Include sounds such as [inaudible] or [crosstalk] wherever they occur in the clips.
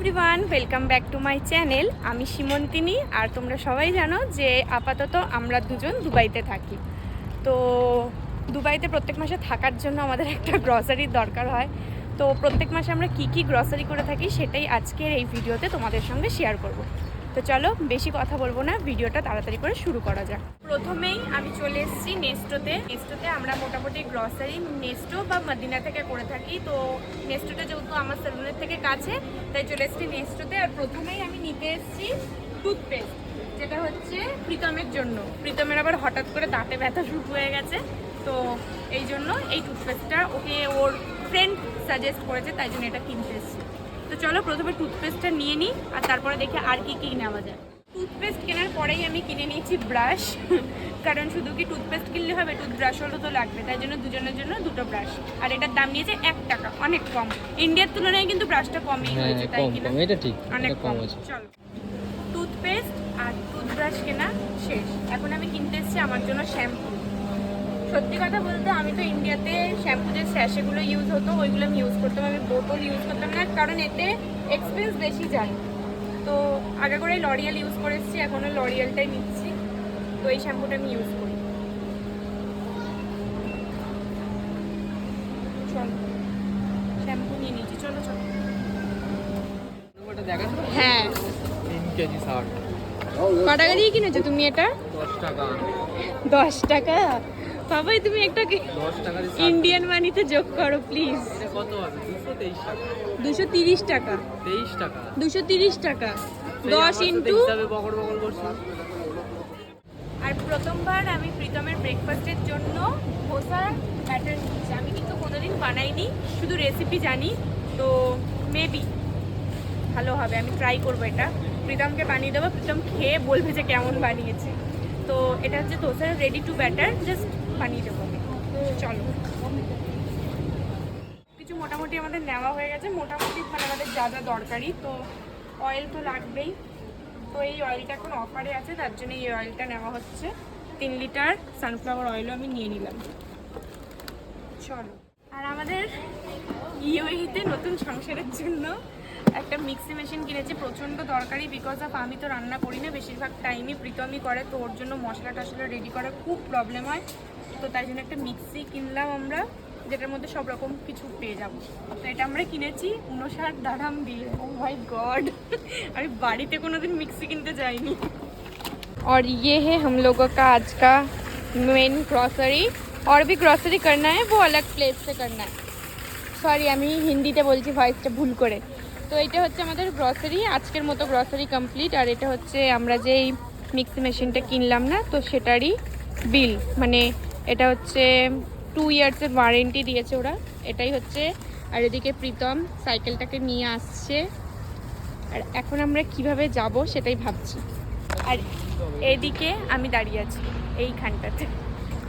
Everyone welcome back to my channel আমি সীমন্তিনী আর তোমরা সবাই জানো যে আপাতত আমরা দুজন দুবাইতে থাকি। তো দুবাইতে প্রত্যেক মাসে থাকার জন্য আমাদের একটা গ্রসারির দরকার হয়। তো প্রত্যেক মাসে আমরা কি কি গ্রসারি করে থাকি সেটাই আজকের এই ভিডিওতে তোমাদের সঙ্গে শেয়ার করব। তো চলো বেশি কথা বলব না, ভিডিওটা তাড়াতাড়ি করে শুরু করা যাক। প্রথমেই আমি চলে এসেছি নেস্টোতে। নেস্টোতে আমরা মোটামুটি গ্রসারি নেস্টো বা মদিনা থেকে করে থাকি। তো নেস্টোটা যেহেতু আমার সেলুনের থেকে কাছে, তাই চলে এসেছি নেস্টোতে। আর প্রথমেই আমি নিতে এসেছি টুথপেস্ট যেটা হচ্ছে প্রীতমের জন্য। প্রীতমের আবার হঠাৎ করে দাঁতে ব্যথা শুরু হয়ে গেছে। তো এই জন্য এই টুথপেস্টটা ওকে ওর ফ্রেন্ড সাজেস্ট করেছে, তাই জন্য এটা কিনতে এসেছি। চলো প্রথমে টুথপেস্টটা নিয়ে নিই আর তারপরে দেখে আর কি কি নেওয়া যায়। টুথপেস্ট কেনার পরেই আমি কিনে নিয়েছি ব্রাশ [laughs] কারণ শুধু কি টুথপেস্ট কিনলে হবে টুথব্রাশও তো লাগবে তাই জন্য দুজনের জন্য দুটো ব্রাশ আর এটার দাম নিয়েছে এক টাকা অনেক কম। ইন্ডিয়ার তুলনায় কিন্তু ব্রাশটা কমই হ্যাঁ হয়েছে তাই কিনা? কম এটা ঠিক অনেক কম কম। আছে চলো। টুথপেস্ট আর টুথব্রাশ কেনা শেষ। এখন আমি কিনতে এসেছি আমার জন্য শ্যাম্পু সত্যি কথা বলতে আমি তো ইন্ডিয়াতে শ্যাম্পু যে স্যাশেগুলো ইউজ হতো ওইগুলো আমি ইউজ করতাম। আমি বোতল ইউজ করতাম না কারণ এতে এক্সপেন্স বেশি যায়। তো আগে করে লরিয়াল ইউজ করে এসেছি এখনও লরিয়ালটাই নিচ্ছি। তো এই শ্যাম্পুটা আমি ইউজ করি। চলো শ্যাম্পু নিয়ে নিচ্ছি। চলো চলো। হ্যাঁ। কেজি ষাট। দিয়ে কিনেছো তুমি এটা? দশ টাকা। দশ টাকা? বাবাই তুমি একটা দশ ইন্ডিয়ান মানিতে যোগ করো প্লিজ কত হবে দুশো তেইশ টাকা। দুশো তিরিশ টাকা। তেইশ টাকা। দুশো তিরিশ টাকা। সেই দশ ইন্টু হিসাবে বকর বকর করছি। আর প্রথমবার আমি প্রীতমের ব্রেকফাস্টের জন্য ধোসার ব্যাটার নিচ্ছি আমি কিন্তু কোনোদিন বানাইনি শুধু রেসিপি জানি। তো মেবি ভালো হবে আমি ট্রাই করব এটা। প্রীতমকে বানিয়ে দেবো। প্রীতম খেয়ে বলবে যে কেমন বানিয়েছে। তো এটা হচ্ছে ধোসার রেডি টু ব্যাটার জাস্ট বানিয়ে দেবো চলো। কিছু মোটামুটি আমাদের নেওয়া হয়ে গেছে। মোটামুটি মানে আমাদের যা যা দরকারি। তো অয়েল তো লাগবেই। তো এই অয়েলটা এখন অফারে আছে, তার জন্য এই অয়েলটা নেওয়া হচ্ছে। তিন লিটার সানফ্লাওয়ার অয়েলও আমি নিয়ে নিলাম। চলো। আর আমাদের ইউএইতে নতুন সংসারের জন্য একটা মিক্সি মেশিন কিনেছি। প্রচণ্ড দরকারি বিকজ অফ আমি তো রান্না করি না। বেশিরভাগ টাইমই প্রীতমই করে। তো ওর জন্য মশলা টশলা রেডি করা খুব প্রবলেম হয়। তো তাই জন্য একটা মিক্সি কিনলাম আমরা যেটার মধ্যে সব রকম কিছু পেয়ে যাবো তো এটা আমরা কিনেছি উনষাট দারাম দিয়ে ও মাই গড আমি বাড়িতে কোনোদিন মিক্সি কিনতে যাইনি और ये है हम लोगों का आज का मेन ग्रॉसरी और भी ग्रॉसरी करना है वो अलग प्लेस से करना है সরি আমি হিন্দিতে বলছি ভয়েসটা ভুল করে তো এটা হচ্ছে আমাদের গ্রসারি আজকের মতো গ্রসারি কমপ্লিট আর এটা হচ্ছে আমরা যেই মিক্সি মেশিনটা কিনলাম না তো সেটারই বিল মানে এটা হচ্ছে টু ইয়ার্সের ওয়ারেন্টি দিয়েছে ওরা। এটাই হচ্ছে আর এদিকে প্রীতম সাইকেলটাকে নিয়ে আসছে। আর এখন আমরা কীভাবে যাব সেটাই ভাবছি। আর এদিকে আমি দাঁড়িয়ে আছি এইখানটাতে।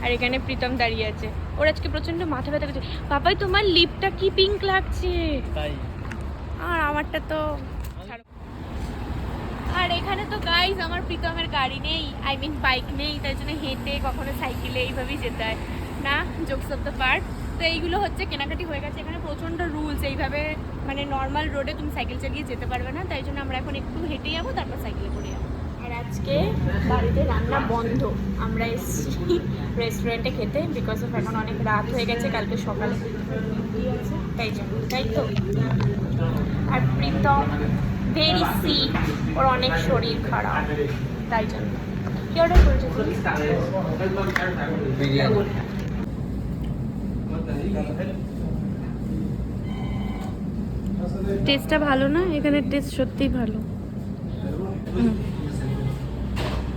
আর এখানে প্রীতম দাঁড়িয়ে আছে। ওর আজকে প্রচণ্ড মাথা ব্যথা করছে। বাবাই তোমার লিপটা কি পিঙ্ক লাগছে? আর আমারটা তো। আর এখানে তো গাইজ আমার প্রীতমের গাড়ি নেই আই মিন বাইক নেই, তাই জন্য হেঁটে কখনো সাইকেলে এইভাবেই যেতে হয়। না জোকস অফ দ্য পার্ট তো এইগুলো হচ্ছে কেনাকাটি হয়ে গেছে, এখানে প্রচণ্ড রুলস এইভাবে মানে নর্মাল রোডে তুমি সাইকেল চালিয়ে যেতে পারবে না, তাই জন্য আমরা এখন একটু হেঁটে যাব, তারপর সাইকেলে করে যাব। আর আজকে বাড়িতে রান্না বন্ধ। আমরা এসেছি রেস্টুরেন্টে খেতে বিকজ অফ এখন অনেক রাত হয়ে গেছে, কালকে সকালে। তাই জন্য, তাই তো? আর প্রীতম ভেরি সিক ওর অনেক শরীর খারাপ তাই জন্য। কি অর্ডার করেছ টেস্টটা ভালো না? এখানে টেস্ট সত্যিই ভালো।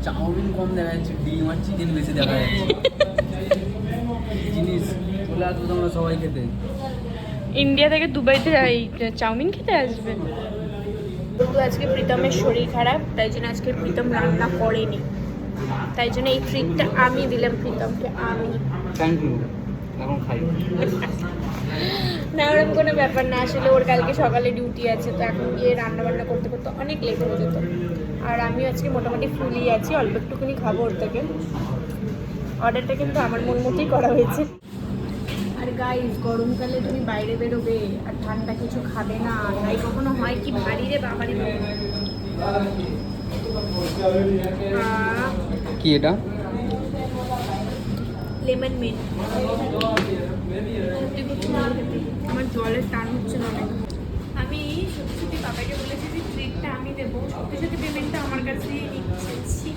চাউমিন কম দেখা যাচ্ছে ডিম আর চিকেন বেশি দেখা যাচ্ছে। জিনিস চলে আসব তোমরা সবাই খেতে। ইন্ডিয়া থেকে দুবাইতে এই চাউমিন খেতে আসবে? কিন্তু আজকে প্রীতমের শরীর খারাপ তাই জন্য আজকে প্রীতম রান্না করেনি। তাই জন্য এই ট্রিটটা আমি দিলাম প্রীতমকে আমি। থ্যাংক ইউ এখন খাই। না ওরকম কোনো ব্যাপার না আসলে ওর কালকে সকালে ডিউটি আছে তো এখন গিয়ে রান্না বান্না করতে করতে অনেক লেট হয়ে যেত। আর আমিও আজকে মোটামুটি ফুলি আছি অল্প একটুখানি খাব ওর থেকে। অর্ডারটা কিন্তু আমার মন মতোই করা হয়েছে। গাইস গরমকালে তুমি বাইরে বেরোবে আর ঠান্ডা কিছু খাবে না। তাই কখনো হয় কি ভারী রে বাবারে কি এটা? লেমন মিন্ট আমার জলের টান হচ্ছে না। আমি সত্যি সত্যি বাবাকে বলেছি যে ট্রিটটা আমি দেবো। সত্যি সত্যি পেমেন্টটা আমার কাছে নিচ্ছে। ছি,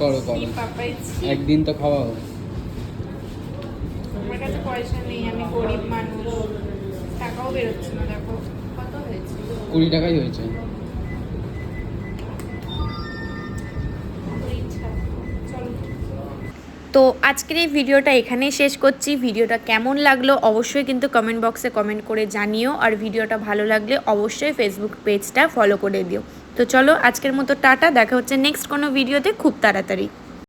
করো করো। একদিন তো খাওয়াও আমার কাছে পয়সা নেই আমি গরিব মানুষ। টাকাও বেরোচ্ছে না দেখো কত হয়েছে। কুড়ি টাকাই হয়েছে। তো আজকের এই ভিডিওটা এখানেই শেষ করছি। ভিডিওটা কেমন লাগল অবশ্যই কিন্তু কমেন্ট বক্সে কমেন্ট করে জানিও। আর ভিডিওটা ভালো লাগলে অবশ্যই ফেসবুক পেজটা ফলো করে দিও। তো চলো আজকের মতো টাটা দেখা হচ্ছে নেক্সট কোনো ভিডিওতে খুব তাড়াতাড়ি।